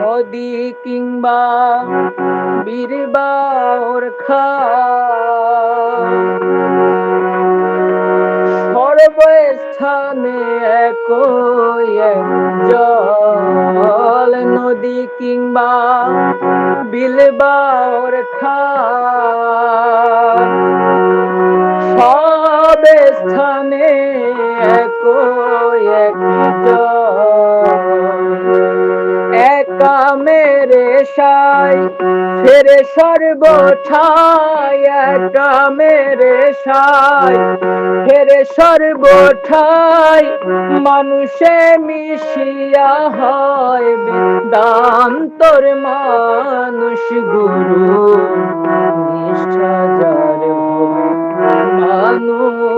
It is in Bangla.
নদী কিংবা বীরবাওর খা। সর্বস্থানে এক জল নদী কিংবা বিলবাওর খা। সব স্থানে একই একা মেরে সাই ফেরে সর্বঠাই একা মেরে সাই। ফেরে সর্বঠাই মানুষে মিশিয়া হয় বেদান্তর মানুষ গুরু, নিষ্ঠা যার মানুষ